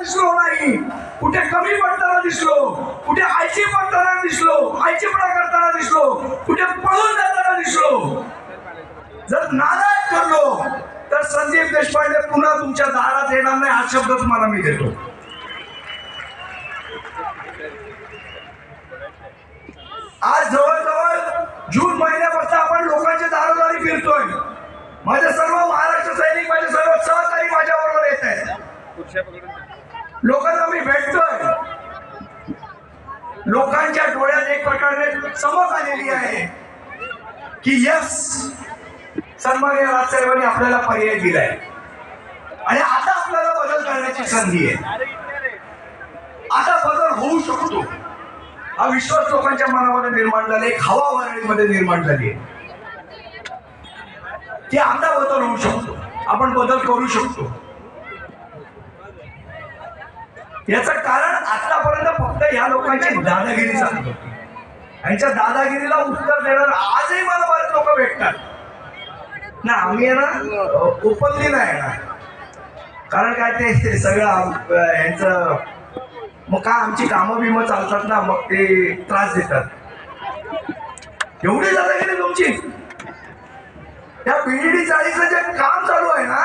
दिसलो नाही. कुठे कमी पडताना दिसलो कुठे आयची पडताना दिसलो आयचीपणा करताना दिसलो कुठे पळून जाताना दिसलो. जर नाराज ठरलो तर संदीप देशपांडे पुन्हा तुमच्या दारात येणार नाही हा शब्द तुम्हाला मी देतो. आज जवळजवळ जून महिन्यापासून आपण लोकांच्या दारोदारी फिरतोय. माझे सर्व महाराष्ट्र सैनिक माझे सर्व सहकारी माझ्या बरोबर येत आहेत. लोकांना मी भेटतोय. लोकांच्या डोळ्यात एक प्रकारे चमक आलेली आहे की यस सन्मान्य राजसाहेबांनी आपल्याला पर्याय दिलाय. आणि आता आपल्याला बदल करण्याची संधी आहे. आता बदल होऊ शकतो. हा विश्वास लोकांच्या मनामध्ये निर्माण झाला एक हवा वरळीमध्ये निर्माण झाली आहे. की आता बदल होऊ शकतो. आपण बदल करू शकतो. याचं कारण आतापर्यंत फक्त ह्या लोकांची दादागिरी चालत होती. यांच्या दादागिरीला उत्तर देणार आजही मला बरेच लोक भेटतात. ना आम्ही आहे ना ओपनली नाही ना कारण काय ते सगळं यांचं मग काय आमची कामं बिमं चालतात ना मग ते त्रास देतात. एवढी दादागिरी तुमची. त्या पीडीडी चाळीचं जे काम चालू आहे ना